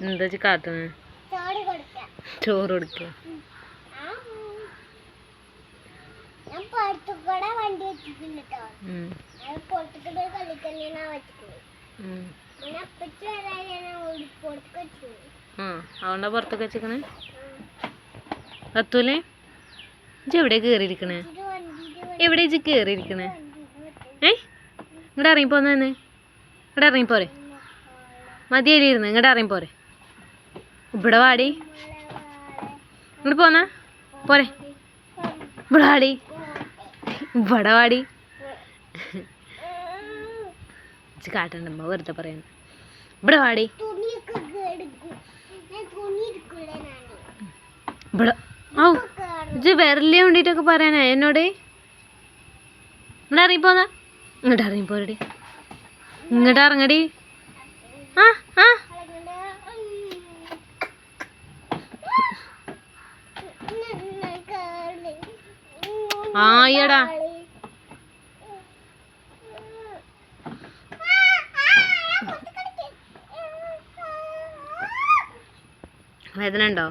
എന്താ വെച്ച് കാത്തുന്ന് ചോറ് കൊടുക്ക. കൊടുക്കുക പിന്നെ അതുകൊണ്ടാ പുറത്തൊക്കെ വെച്ചേക്കണേ? അത്തൂലേ ഇജ്ജ് എവിടെ കയറിയിരിക്കണേ എവിടെ ഇജ്ജ് കയറിയിരിക്കണേ ഏ? ഇങ്ങോട്ട് ഇറങ്ങിപ്പോന്നെ ഇങ്ങോട്ട് ഇറങ്ങി പോരെ മതിയായിരുന്നു ഇങ്ങോട്ട് ഇറങ്ങിപ്പോരെ? ഇവിടെ വാടി. ഇങ്ങോട്ട് പോന്നാ? പോരെ. ഇവിടെ വാടി. ഇവിടെ വാടി. ഇജ്ജ് കാട്ടണ്ടമ്മ വെറുതെ പറയാൻ ഇവിടെ വാടി. ഇവിടെ. ഔ ഇജ് വിരലി വേണ്ടിട്ടൊക്കെ പറയാനാ എന്നോട്? ഇങ്ങോട്ട് ഇറങ്ങിപ്പോന്നാ? ഇങ്ങോട്ട് ഇറങ്ങിപ്പോരടി. ഇങ്ങോട്ട് ഇറങ്ങടി. ആയടാ. വേദന ഉണ്ടോ?